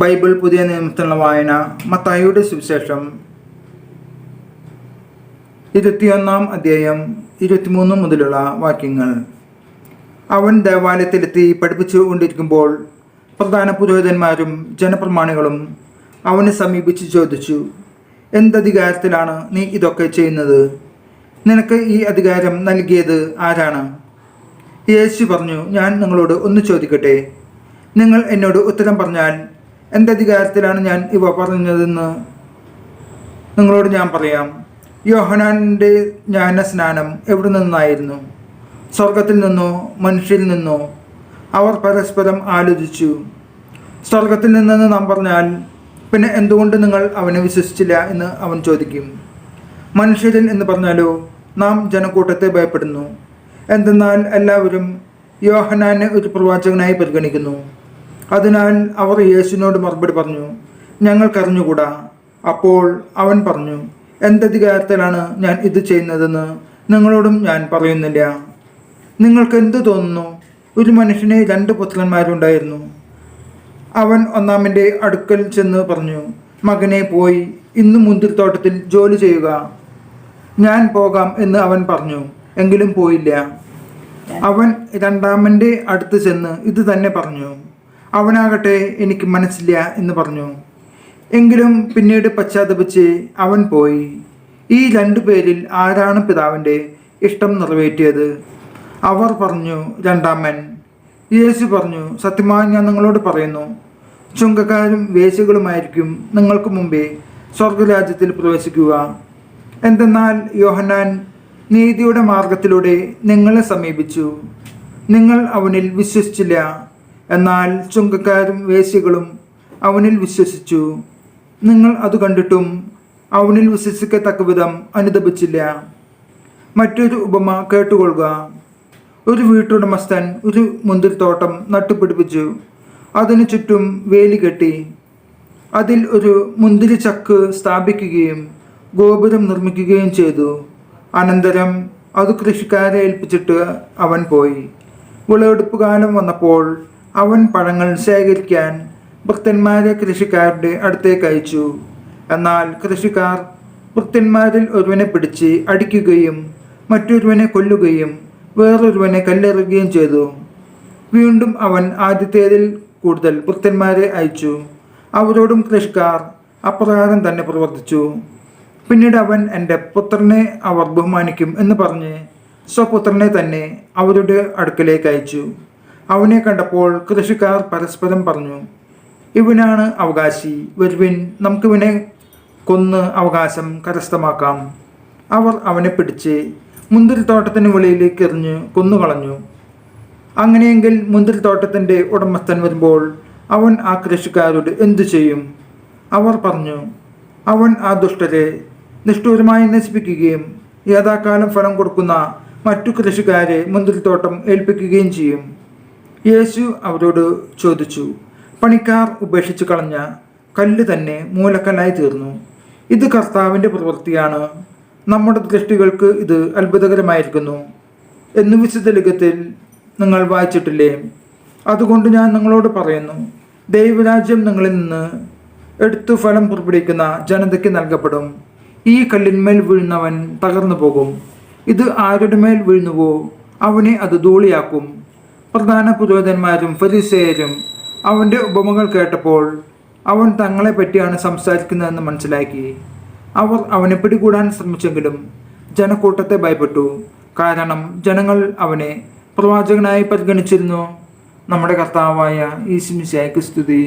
Bible പുതിയ നിയമത്തിലുള്ള വായന മത്തായിയുടെ സുവിശേഷം. ഇരുപത്തിയൊന്നാം അധ്യായം ഇരുപത്തിമൂന്ന് മുതലുള്ള വാക്യങ്ങൾ. അവൻ ദേവാലയത്തിലെത്തി പഠിപ്പിച്ചു കൊണ്ടിരിക്കുമ്പോൾ പ്രധാന പുരോഹിതന്മാരും ജനപ്രമാണികളും അവനെ സമീപിച്ച് ചോദിച്ചു എന്തധികാരത്തിലാണ് നീ ഇതൊക്കെ ചെയ്യുന്നത്? നിനക്ക് ഈ അധികാരം നൽകിയത് ആരാണ്? യേശു പറഞ്ഞു ഞാൻ നിങ്ങളോട് ഒന്ന് ചോദിക്കട്ടെ? നിങ്ങൾ എന്നോട് ഉത്തരം പറഞ്ഞാൽ എന്തധികാരത്തിലാണ് ഞാൻ ഇവ പറഞ്ഞതെന്ന് നിങ്ങളോട് ഞാൻ പറയാം. യോഹനാന്റെ ജ്ഞാനസ്നാനം എവിടെ നിന്നായിരുന്നു? സ്വർഗത്തിൽ നിന്നോ മനുഷ്യരിൽ നിന്നോ? അവർ പരസ്പരം ആലോചിച്ചു. സ്വർഗത്തിൽ നിന്നെന്ന് നാം പറഞ്ഞാൽ പിന്നെ എന്തുകൊണ്ട് നിങ്ങൾ അവനെ വിശ്വസിച്ചില്ല എന്ന് അവൻ ചോദിക്കും. മനുഷ്യരിൽ എന്ന് പറഞ്ഞാലോ നാം ജനക്കൂട്ടത്തെ ഭയപ്പെടുന്നു. എന്തെന്നാൽ എല്ലാവരും യോഹനാനെ ഒരു പ്രവാചകനായി പരിഗണിക്കുന്നു. അതിനാൽ അവർ യേശുവിനോട് മറുപടി പറഞ്ഞു ഞങ്ങൾക്കറിഞ്ഞുകൂടാ. അപ്പോൾ അവൻ പറഞ്ഞു എന്തധികാരത്തിലാണ് ഞാൻ ഇത് ചെയ്യുന്നതെന്ന് നിങ്ങളോടും ഞാൻ പറയുന്നില്ല. നിങ്ങൾക്ക് എന്ത് തോന്നുന്നു? ഒരു മനുഷ്യനെ രണ്ട് പുത്രന്മാരുണ്ടായിരുന്നു. അവൻ ഒന്നാമന്റെ അടുക്കൽ ചെന്ന് പറഞ്ഞു മകനെ പോയി ഇന്ന് മുന്തിരിത്തോട്ടത്തിൽ ജോലി ചെയ്യുക. ഞാൻ പോകാം എന്ന് അവൻ പറഞ്ഞു എങ്കിലും പോയില്ല. അവൻ രണ്ടാമന്റെ അടുത്ത് ചെന്ന് ഇത് തന്നെ പറഞ്ഞു അവനാകട്ടെ എനിക്ക് മനസ്സില്ല എന്ന് പറഞ്ഞു. എങ്കിലും പിന്നീട് പശ്ചാത്തപിച്ച് അവൻ പോയി. ഈ രണ്ടു പേരിൽ ആരാണ് പിതാവിന്റെ ഇഷ്ടം നിറവേറ്റിയത്? അവർ പറഞ്ഞു രണ്ടാമൻ യേശു പറഞ്ഞു സത്യമായി ഞാൻ നിങ്ങളോട് പറയുന്നു ചുങ്കക്കാരും വേശികളുമായിരിക്കും നിങ്ങൾക്ക് മുമ്പേ സ്വർഗരാജ്യത്തിൽ പ്രവേശിക്കുക. എന്തെന്നാൽ യോഹന്നാൻ നീതിയുടെ മാർഗത്തിലൂടെ നിങ്ങളെ സമീപിച്ചു. നിങ്ങൾ അവനിൽ വിശ്വസിച്ചില്ല. എന്നാൽ ചുങ്കക്കാരും വേശ്യകളും അവനിൽ വിശ്വസിച്ചു. നിങ്ങൾ അത് കണ്ടിട്ടും അവനിൽ വിശ്വസിക്കത്തക്ക വിധം അനുദപിച്ചില്ല. മറ്റൊരു ഉപമ കേട്ടുകൊള്ളുക. ഒരു വീട്ടുടമസ്ഥൻ ഒരു മുന്തിരിത്തോട്ടം നട്ടുപിടിപ്പിച്ചു. അതിനു ചുറ്റും വേലി കെട്ടി. അതിൽ ഒരു മുന്തിരി ചക്ക് സ്ഥാപിക്കുകയും ഗോപുരം നിർമ്മിക്കുകയും ചെയ്തു. അനന്തരം അത് കൃഷിക്കാരെ ഏൽപ്പിച്ചിട്ട് അവൻ പോയി. വിളവെടുപ്പ് കാലം വന്നപ്പോൾ അവൻ പഴങ്ങൾ ശേഖരിക്കാൻ ഭക്തന്മാരെ കൃഷിക്കാരുടെ അടുത്തേക്ക് അയച്ചു. എന്നാൽ കൃഷിക്കാർ ഭക്തന്മാരിൽ ഒരുവനെ പിടിച്ച് അടിക്കുകയും മറ്റൊരുവനെ കൊല്ലുകയും വേറൊരുവനെ കല്ലെറുകയും ചെയ്തു. വീണ്ടും അവൻ ആദ്യത്തേതിൽ കൂടുതൽ ഭക്തന്മാരെ അയച്ചു. അവരോടും കൃഷിക്കാർ അപ്രകാരം തന്നെ പ്രവർത്തിച്ചു. പിന്നീട് അവൻ എന്റെ പുത്രനെ അവർ ബഹുമാനിക്കും എന്ന് പറഞ്ഞ് സ്വപുത്രനെ തന്നെ അവരുടെ അടുക്കലേക്ക് അയച്ചു. അവനെ കണ്ടപ്പോൾ കൃഷിക്കാർ പരസ്പരം പറഞ്ഞു ഇവനാണ് അവകാശി വരുവിൻ നമുക്കിവനെ കൊന്ന് അവകാശം കരസ്ഥമാക്കാം. അവർ അവനെ പിടിച്ച് മുന്തിരിത്തോട്ടത്തിന് വെളിയിലേക്ക് എറിഞ്ഞ് കൊന്നുകളഞ്ഞു. അങ്ങനെയെങ്കിൽ മുന്തിരിത്തോട്ടത്തിന്റെ ഉടമസ്ഥൻ വരുമ്പോൾ അവൻ ആ കൃഷിക്കാരോട് എന്തു ചെയ്യും? അവർ പറഞ്ഞു അവൻ ആ ദുഷ്ടരെ നിഷ്ഠൂരമായി നശിപ്പിക്കുകയും യഥാകാലം ഫലം കൊടുക്കുന്ന മറ്റു കൃഷിക്കാരെ മുന്തിരിത്തോട്ടം ഏൽപ്പിക്കുകയും ചെയ്യും. യേശു അവരോട് ചോദിച്ചു പണിക്കാർ ഉപേക്ഷിച്ചു കളഞ്ഞ കല്ല് തന്നെ മൂലക്കല്ലായി തീർന്നു. ഇത് കർത്താവിന്റെ പ്രവൃത്തിയാണ്. നമ്മുടെ ദൃഷ്ടികൾക്ക് ഇത് അത്ഭുതകരമായിരിക്കുന്നു. എന്നു വിശുദ്ധ ലിഖത്തിൽ നിങ്ങൾ വായിച്ചിട്ടില്ലേ? അതുകൊണ്ട് ഞാൻ നിങ്ങളോട് പറയുന്നു ദൈവരാജ്യം നിങ്ങളിൽ നിന്ന് എടുത്തു ഫലം പുറപ്പെടുവിക്കുന്ന ജനതയ്ക്ക് നൽകപ്പെടും. ഈ കല്ലിന്മേൽ വീഴുന്നവൻ തകർന്നു പോകും ഇത് ആരുടെ മേൽ വീഴുന്നുവോ അവനെ അത് ധൂളിയാക്കും. പ്രധാന പുരോഹിതന്മാരും ഫരിസേരും അവന്റെ ഉപമകൾ കേട്ടപ്പോൾ അവൻ തങ്ങളെ പറ്റിയാണ് സംസാരിക്കുന്നതെന്ന് മനസ്സിലാക്കി. അവർ അവനെ പിടികൂടാൻ ശ്രമിച്ചെങ്കിലും ജനക്കൂട്ടത്തെ ഭയപ്പെട്ടു. കാരണം ജനങ്ങൾ അവനെ പ്രവാചകനായി പരിഗണിച്ചിരുന്നു. നമ്മുടെ കർത്താവായ ഈശ്മിശായ്ക്ക് സ്തുതി.